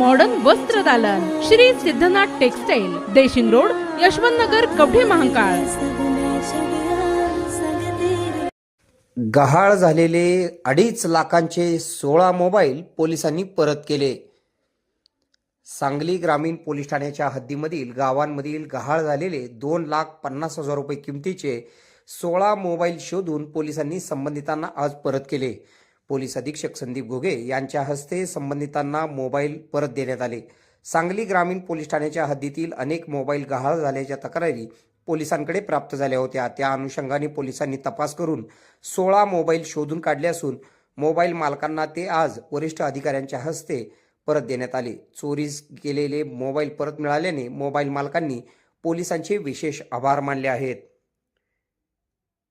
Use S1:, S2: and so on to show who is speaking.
S1: Modern वस्त्र दालन. Shri Siddhanath textile Deshing road Yashwant Nagar Kavathe Mahakal.
S2: गहाळ झालेले अडीच लाखांचे सोळा मोबाईल पोलिसांनी परत केले. सांगली ग्रामीण पोलीस ठाण्याच्या हद्दीमधील गावांमधील गहाळ झालेले दोन लाख पन्नास हजार रुपये किमतीचे सोळा मोबाईल शोधून पोलिसांनी संबंधितांना आज परत केले. पोलीस अधीक्षक संदीप घोगे यांच्या हस्ते संबंधितांना मोबाईल परत देण्यात आले. सांगली ग्रामीण पोलीस ठाण्याच्या हद्दीतील अनेक मोबाईल गहाळ झाल्याच्या तक्रारी पोलिसांकडे प्राप्त झाल्या होत्या. त्या अनुषंगाने पोलिसांनी तपास करून सोळा मोबाईल शोधून काढले असून मोबाईल मालकांना ते आज वरिष्ठ अधिकाऱ्यांच्या हस्ते परत देण्यात आले. चोरीस केलेले मोबाईल परत मिळाल्याने मोबाईल मालकांनी पोलिसांचे विशेष आभार मानले आहेत.